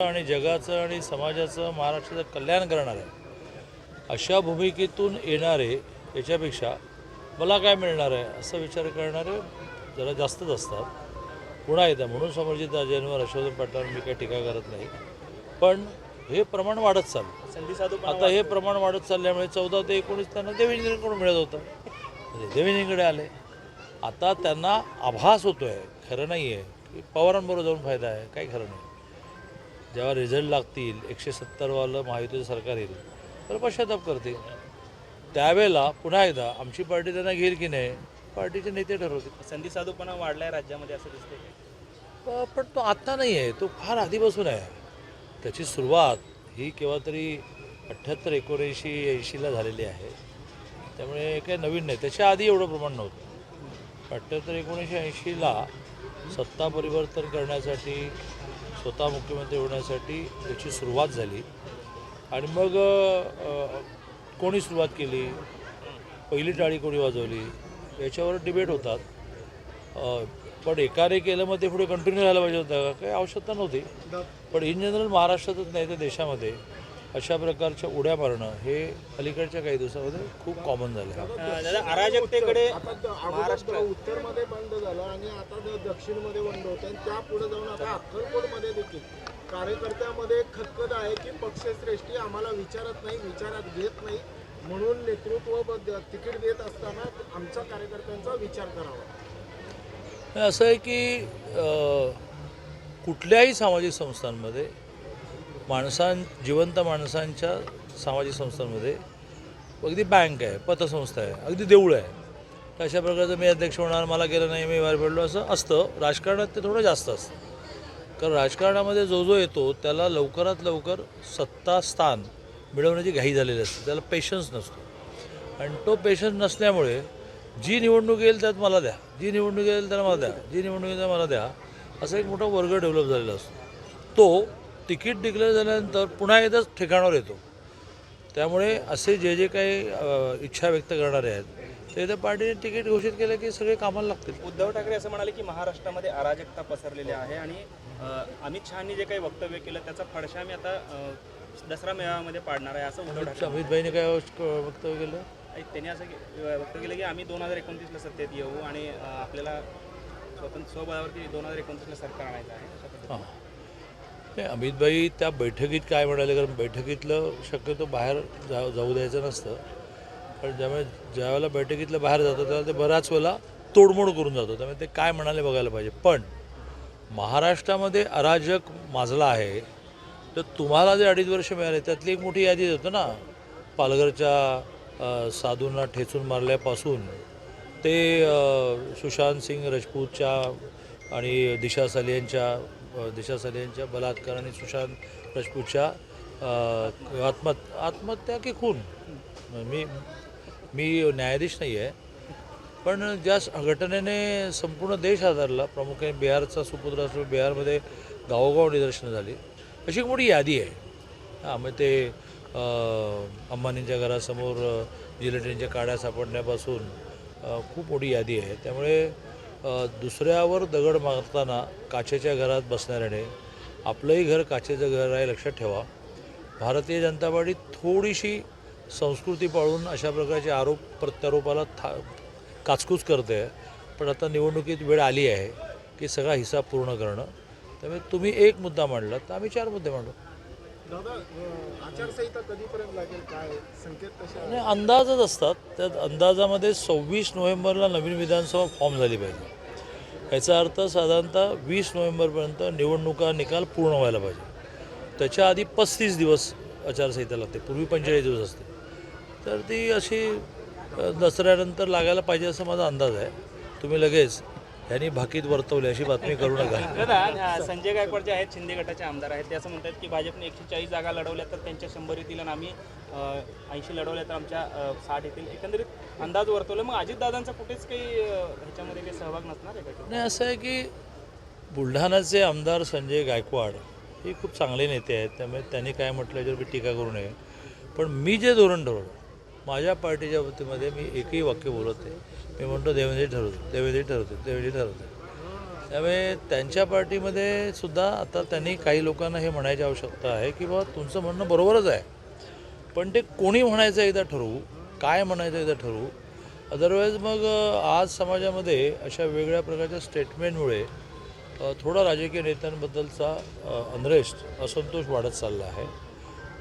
आणि जगाचं आणि समाजाचं महाराष्ट्राचं कल्याण करणार. आहे अशा भूमिकेतून येणारे याच्यापेक्षा मला काय मिळणार आहे असा विचार करणारे जरा जास्तच असतात. पुन्हा एकदा म्हणून समर्जित राजेंवर हर्षवर्धन पाटलांवर मी काही टीका करत नाही. पण हे प्रमाण वाढत चाललं. आता हे प्रमाण वाढत चालल्यामुळे चौदा ते एकोणीस त्यांना देवेंद्रकडून मिळत होतं. म्हणजे देवेंद्रकडे आले. आता त्यांना आभास होतो आहे खरं नाही आहे की पवारांबरोबर जाऊन फायदा आहे. काही खरं नाही. जेव्हा रिझल्ट लागतील एकशे सत्तरवालं महायुतीचं सरकार येईल तर पश्चाताप करतील. त्यावेळेला पुन्हा एकदा आमची पार्टी त्यांना घेईल की नाही पार्टीचे नेते ठरवतील. संधी साधूपणा वाढलाय राज्यामध्ये असं दिसतंय प- पण तो आत्ता नाही आहे तो फार आधीपासून आहे. त्याची सुरुवात ही केव्हा तरी अठ्ठ्याहत्तर एकोणऐंशी ऐंशीला झालेली आहे. त्यामुळे काही नवीन नाही. त्याच्या आधी एवढं प्रमाण नव्हतं. अठ्ठ्याहत्तर एकोणीसशे ऐंशीला सत्ता परिवर्तन करण्यासाठी स्वतः मुख्यमंत्री होण्यासाठी त्याची सुरुवात झाली. आणि मग कोणी सुरुवात केली? पहिली टाळी कोणी वाजवली? याच्यावर डिबेट होतात. पण एकाने केलं मग ते पुढे कंटिन्यू राहायला पाहिजे होतं. काही आवश्यकता नव्हती. पण इन जनरल महाराष्ट्रातच नाही तर देशामध्ये. अशा प्रकारच्या उड्या मारणं हे अलीकडच्या काही दिवसामध्ये खूप कॉमन झालं आहे अराजकतेकडे अगोदर उत्तरमध्ये बंद झालं आणि आता दक्षिणमध्ये बंद होतं आणि त्या पुढे जाऊन आता अक्कलकोटमध्ये देखील. कार्यकर्त्यामध्ये खतखत आहे की पक्षश्रेष्ठी आम्हाला विचारत नाही विचारात घेत नाही. म्हणून नेतृत्व तिकीट देत असताना आमच्या कार्यकर्त्यांचा विचार करावा. हे असं आहे की कुठल्याही सामाजिक संस्थांमध्ये माणसां जिवंत माणसांच्या सामाजिक संस्थांमध्ये अगदी बँक आहे पतसंस्था आहे अगदी देऊळ आहे. तर अशा प्रकारचं मी अध्यक्ष होणार मला गेलं नाही मी बाहेर पडलो असं असतं. राजकारणात ते थोडं जास्त असतं. कारण राजकारणामध्ये जो जो येतो त्याला लवकरात लवकर सत्ता स्थान मिळवण्याची घाई झालेली असते. त्याला पेशन्स नसतो. आणि तो पेशन्स नसल्यामुळे जी निवडणूक येईल त्यात मला द्या. जी निवडणूक येईल त्याला मला द्या. जी निवडणूक येईल त्याला मला द्या. असा एक मोठा वर्ग डेव्हलप झालेला असतो. तो तिकीट डिक्लेअर झाल्यानंतर पुन्हा एकदाच ठिकाणावर येतो. त्यामुळे असे जे जे काही इच्छा व्यक्त करणारे आहेत ते त्या पार्टीने तिकीट घोषित केलं की सगळे कामाला लागतील. उद्धव ठाकरे असं म्हणाले की महाराष्ट्रामध्ये अराजकता पसरलेली आहे आणि अमित शहानी जे काही वक्तव्य केलं त्याचा फडशा मी आता दसरा मेळाव्यामध्ये पाडणार आहे असं उद्धव ठाकरे अमित भाईने काय वक्तव्य केलं? त्यांनी असं वक्तव्य केलं की आम्ही दोन हजार एकोणतीसला सत्तेत येऊ आणि आपल्याला स्वतंत्र स्वबळावरती दोन हजार एकोणतीसला सरकार आणायचं आहे. नाही अमितभाई त्या बैठकीत काय म्हणाले कारण बैठकीतलं शक्यतो बाहेर जा जाऊ द्यायचं नसतं. पण ज्यामुळे ज्यावेळेला बैठकीतलं बाहेर जातं त्यावेळेला ते बऱ्याच वेळेला तोडमोड करून जातो. त्यामुळे ते काय म्हणाले बघायला पाहिजे. पण महाराष्ट्रामध्ये अराजक माजला आहे. तर तुम्हाला जे अडीच वर्ष मिळाले त्यातली एक मोठी यादी होतं ना. पालघरच्या साधूंना ठेचून मारल्यापासून ते सुशांत सिंग राजपूतच्या आणि दिशा सालियांच्या दिशा सले यांच्या बलात्कार आणि सुशांत राजपूतच्या आत्महत आत्महत्या की खून? मी मी न्यायाधीश नाही आहे पण ज्या घटनेने संपूर्ण देश आधारला प्रामुख्याने बिहारचा सुपुत्र असतो बिहारमध्ये गावोगाव निदर्शनं झाली. अशी एक मोठी यादी आहे. हां मग ते अंबानींच्या घरासमोर अं, जिलेटिनच्या काड्या सापडण्यापासून खूप मोठी यादी आहे. त्यामुळे दुसऱ्यावर दगड मारताना काचेच्या घरात बसणाऱ्याने आपलंही घर काचेचं घर आहे लक्षात ठेवा. भारतीय जनता पार्टी थोडीशी संस्कृती पाळून अशा प्रकारचे आरोप प्रत्यारोपाला था काचकूच करते. पण आता निवडणुकीत वेळ आली आहे की सगळा हिसाब पूर्ण करणं. त्यामुळे तुम्ही एक मुद्दा मांडला तर आम्ही चार मुद्दे मांडू. दादा अं, आचारसंहिता कधीपर्यंत लागेल? काय संकेत कसे अंदाजच असतात. त्यात अंदाजामध्ये सव्वीस नोव्हेंबरला नवीन विधानसभा फॉर्म झाली पाहिजे. याचा अर्थ साधारणतः वीस नोव्हेंबरपर्यंत निवडणुका निकाल पूर्ण व्हायला पाहिजे. त्याच्या आधी पस्तीस दिवस आचारसंहिता लागते पूर्वी पंचेचाळीस दिवस असते. तर ती अशी दसऱ्यानंतर लागायला पाहिजे असा माझा अंदाज आहे. तुम्ही लगेच ह्यांनी भाकीत वर्तवली अशी बातमी करू नका. संजय गायकवाड जे आहेत शिंदे गटाचे आमदार आहेत. ते असं म्हणतात की भाजपने एकशे चाळीस जागा लढवल्या तर त्यांच्या शंभर येतील आणि आम्ही ऐंशी लढवल्या तर आमच्या साठ येतील. एकंदरीत अंदाज वर्तवला. मग अजितदादांचा कुठेच काही ह्याच्यामध्ये काही सहभाग नसणार आहे का नाही असं आहे की बुलढाण्याचे आमदार संजय गायकवाड हे खूप चांगले नेते आहेत. त्यामुळे त्यांनी काय म्हटलं याच्यावर मी टीका करू नये. पण मी जे धोरण ठरवलं माझ्या पार्टीच्या वतीमध्ये मी एकही वाक्य बोलत नाही. मी म्हणतो देवेंद्रजी ठरवतो देवेंद्रजी ठरवते देवेंद्रजी ठरवते त्यामुळे त्यांच्या पार्टीमध्ये सुद्धा आता त्यांनी काही लोकांना हे म्हणायची आवश्यकता आहे की बाबा तुमचं म्हणणं बरोबरच आहे. पण ते कोणी म्हणायचं एकदा ठरवू काय म्हणायचं एकदा ठरवू अदरवाईज मग आज समाजामध्ये अशा वेगळ्या प्रकारच्या स्टेटमेंटमुळे थोडा राजकीय नेत्यांबद्दलचा अनरेस्ट असंतोष वाढत चालला आहे.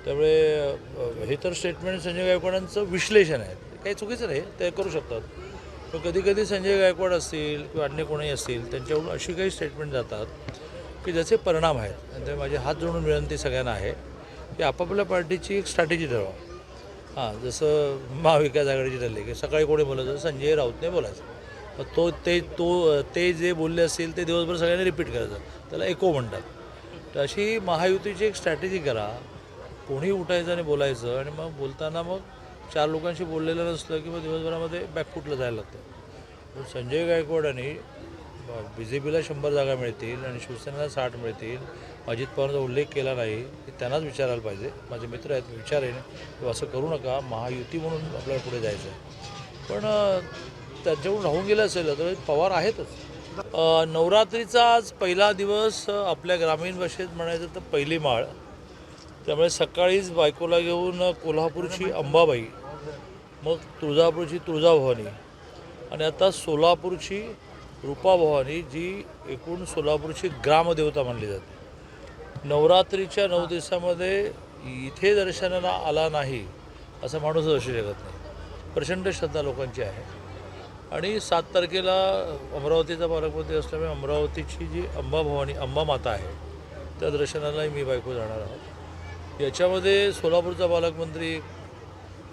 त्यामुळे हे तर स्टेटमेंट संजय गायकवाडांचं विश्लेषण आहे. काही चुकीचं नाही ते करू शकतात. पण कधी कधी संजय गायकवाड असतील किंवा अन्य कोणी असतील त्यांच्याकडून अशी काही स्टेटमेंट जातात की ज्याचे परिणाम आहेत. आणि ते माझी हात जोडून विनंती सगळ्यांना आहे की आपापल्या पार्टीची एक स्ट्रॅटेजी ठरवा. हां जसं महाविकास आघाडीची ठरली की सकाळी कोणी बोलायचं संजय राऊतने बोलायचं. तो ते तो ते जे बोलले असतील ते दिवसभर सगळ्यांनी रिपीट करायचं. त्याला एको म्हणतात. तर अशी महायुतीची एक स्ट्रॅटेजी करा. कोणी उठायचं आणि बोलायचं आणि मग बोलताना मग चार लोकांशी बोललेलं नसलं की मग दिवसभरामध्ये बॅकफुटला जायला लागतं? पण संजय गायकवाडांनी बी जे पीला शंभर जागा मिळतील आणि शिवसेनेला साठ मिळतील. अजित पवारांचा उल्लेख केला नाही की त्यांनाच विचारायला पाहिजे. माझे मित्र आहेत मी विचारेन. की असं करू नका महायुती म्हणून आपल्याला पुढे जायचं आहे पण त्यांच्याकडून राहून गेलं असेल तर पवार आहेतच. नवरात्रीचा आज पहिला दिवस आपल्या ग्रामीण भाषेत म्हणायचं तर पहिली माळ. त्यामुळे सकाळीच बायकोला घेऊन कोल्हापूरची अंबाबाई मग तुळजापूरची तुळजाभवानी आणि आता सोलापूरची रूपाभवानी जी एकूण सोलापूरची ग्रामदेवता मानली जाते. नवरात्रीच्या नऊ दिवसामध्ये इथे दर्शनाला आला नाही असं माणूसच असू शकत नाही. प्रचंड श्रद्धा लोकांची आहे. आणि सात तारखेला अमरावतीचा पालकमंत्री असल्यामुळे अमरावतीची जी अंबाभवानी अंबा माता आहे त्या दर्शनालाही मी बायको जाणार आहोत. याच्यामध्ये सोलापूरचा पालकमंत्री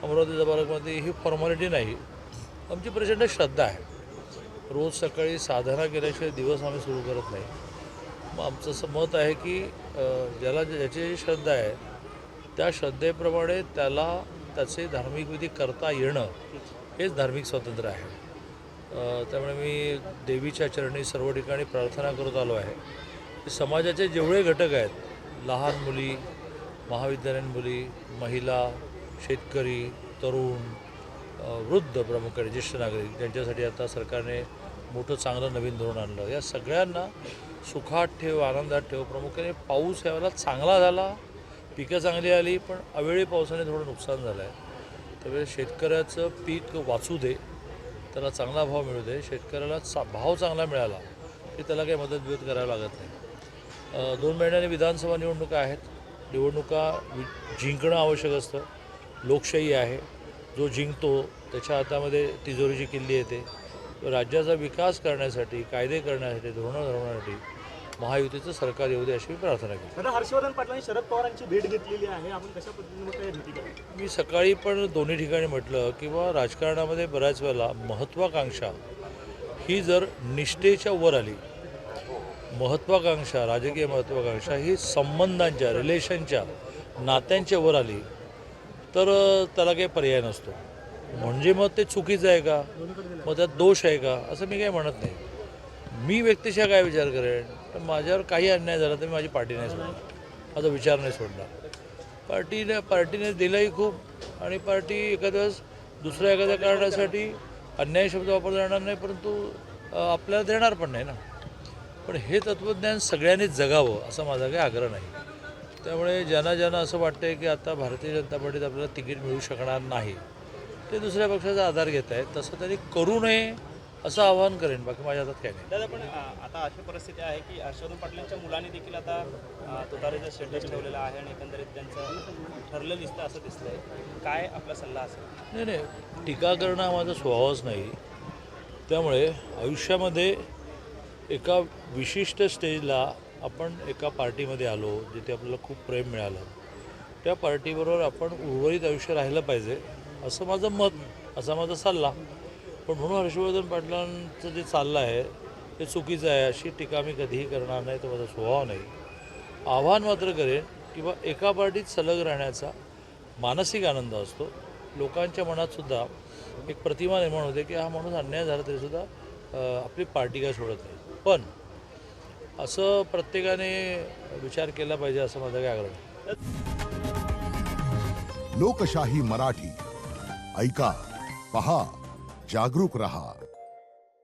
अमरावतीचा पालकमंत्री ही फॉर्मॅलिटी नाही. आमची प्रचंड श्रद्धा आहे. रोज सकाळी साधना केल्याशिवाय दिवस आम्ही सुरू करत नाही. मग आमचं असं मत आहे की ज्याला ज्याची जी श्रद्धा आहे त्या श्रद्धेप्रमाणे त्याला त्याचे धार्मिक विधी करता येणं हेच धार्मिक स्वातंत्र्य आहे. त्यामुळे मी देवीच्या चरणी सर्व ठिकाणी प्रार्थना करत आलो आहे. समाजाचे जेवढे घटक आहेत लहान मुली महाविद्यालयीन मुली महिला शेतकरी तरुण वृद्ध प्रामुख्याने ज्येष्ठ नागरिक ज्यांच्यासाठी आता सरकारने मोठं चांगलं नवीन धोरण आणलं. या सगळ्यांना सुखात ठेव आनंदात ठेव. प्रामुख्याने पाऊस यावेळेला चांगला झाला. पिकं चांगली आली पण अवेळी पावसाने थोडं नुकसान झालं आहे त्यामुळे शेतकऱ्याचं पीक वाचू दे त्याला चांगला भाव मिळू दे. शेतकऱ्याला चा भाव चांगला मिळाला की त्याला काही मदत बिदत करावी लागत नाही. दोन महिन्याने विधानसभा निवडणुका आहेत. निवडणुका जिंकणं आवश्यक असतं. लोकशाही आहे. जो जिंकतो त्याच्या हातामध्ये तिजोरीची किल्ली येते. राज्याचा विकास करण्यासाठी कायदे करण्यासाठी धोरणं ठरवण्यासाठी महायुतीचं सरकार येऊ दे अशी मी प्रार्थना केली हर्षवर्धन पाटलांनी शरद पवारांची भेट घेतलेली आहे. आपण कशा पद्धतीने मी सकाळी पण दोन्ही ठिकाणी म्हटलं किंवा राजकारणामध्ये बऱ्याच वेळेला महत्त्वाकांक्षा ही जर निष्ठेच्या वर आली महत्त्वाकांक्षा राजकीय महत्त्वाकांक्षा ही संबंधांच्या रिलेशनच्या नात्यांच्या वर आली तर त्याला काही पर्याय नसतो. म्हणजे मग ते चुकीचं आहे का? मग त्यात दोष आहे का? असं मी काही म्हणत नाही. मी व्यक्तिशः काय विचार करेन? तर माझ्यावर काही अन्याय झाला तर मी माझी पार्टी नाही सोडणार. माझा विचार नाही सोडणार. पार्टीने पार्टीने दिलंही खूप आणि पार्टी एखाद्या वेळेस दुसऱ्या एखाद्या कारणासाठी अन्याय शब्द वापरला जाणार नाही परंतु आपल्याला देणार पण नाही ना. पण हे तत्त्वज्ञान सगळ्यांनीच जगावं असा माझा काही आग्रह नाही. त्यामुळे ज्यांना ज्यांना असं वाटतंय की आता भारतीय जनता पार्टीत आपल्याला तिकीट मिळू शकणार नाही ते दुसऱ्या पक्षाचा आधार घेत आहेत. तसं त्यांनी करू नये असं आवाहन करेन. बाकी माझ्या हातात काय नाही. दादा पण आता अशी परिस्थिती आहे की हर्षवर्धन पाटलांच्या मुलांनी देखील आता तुतारीचा स्टेटस ठेवलेला आहे आणि एकंदरीत त्यांचं ठरलं दिसतं असं दिसतंय. काय आपला सल्ला असेल? नाही नाही. टीका करणं हा माझा स्वभावच नाही. त्यामुळे आयुष्यामध्ये एका विशिष्ट स्टेजला आपण एका पार्टीमध्ये आलो जिथे आपल्याला खूप प्रेम मिळालं. त्या पार्टीबरोबर आपण उर्वरित आयुष्य राहिलं पाहिजे असं माझं मत असा माझा सल्ला. पण म्हणून हर्षवर्धन पाटलांचं जे चाललं आहे ते चुकीचं आहे. अशी टीका मी कधीही करणार नाही तो माझा स्वभाव नाही. आव्हान मात्र करेन किंवा एका पार्टीत सलग राहण्याचा मानसिक आनंद असतो. लोकांच्या मनातसुद्धा एक प्रतिमा निर्माण होते की हा माणूस अन्याय झाला तरीसुद्धा आपली पार्टी काय सोडत नाही. पण असं प्रत्येकाने विचार केला पाहिजे असं माझं काय आग्रह लोकशाही मराठी. ऐका पहा जागरूक रहा.